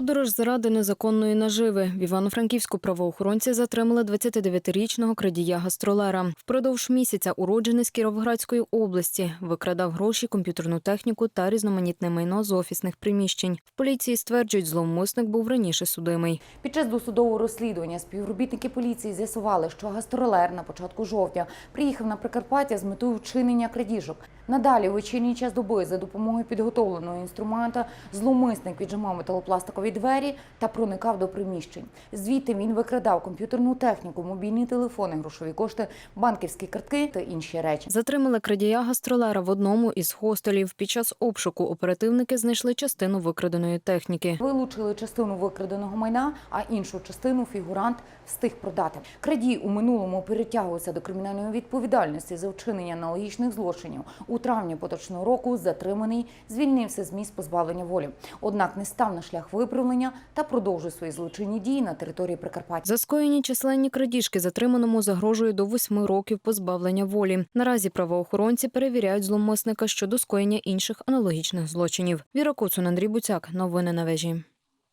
Подорож заради незаконної наживи. В Івано-Франківську правоохоронці затримали 29-річного крадія гастролера. Впродовж місяця уроджений з Кіровоградської області викрадав гроші, комп'ютерну техніку та різноманітне майно з офісних приміщень. В поліції стверджують, зловмисник був раніше судимий. Під час досудового розслідування співробітники поліції з'ясували, що гастролер на початку жовтня приїхав на Прикарпаття з метою вчинення крадіжок. Надалі у вечірній час доби за допомогою підготовленого інструмента зловмисник віджимав металопластикові двері та проникав до приміщень. Звідти він викрадав комп'ютерну техніку, мобільні телефони, грошові кошти, банківські картки та інші речі. Затримали крадія гастролера в одному із хостелів. Під час обшуку оперативники знайшли частину викраденої техніки. Вилучили частину викраденого майна, а іншу частину фігурант встиг продати. Крадій у минулому перетягувався до кримінальної відповідальності за вчинення аналогічних злочинів. У травні поточного року затриманий звільнився з місць позбавлення волі. Однак не став на шлях виправлення та продовжує свої злочинні дії на території Прикарпаття. За скоєні численні крадіжки затриманому загрожує до восьми років позбавлення волі. Наразі правоохоронці перевіряють зловмисника щодо скоєння інших аналогічних злочинів. Віра Коцун, Андрій Буцяк. Новини на вежі.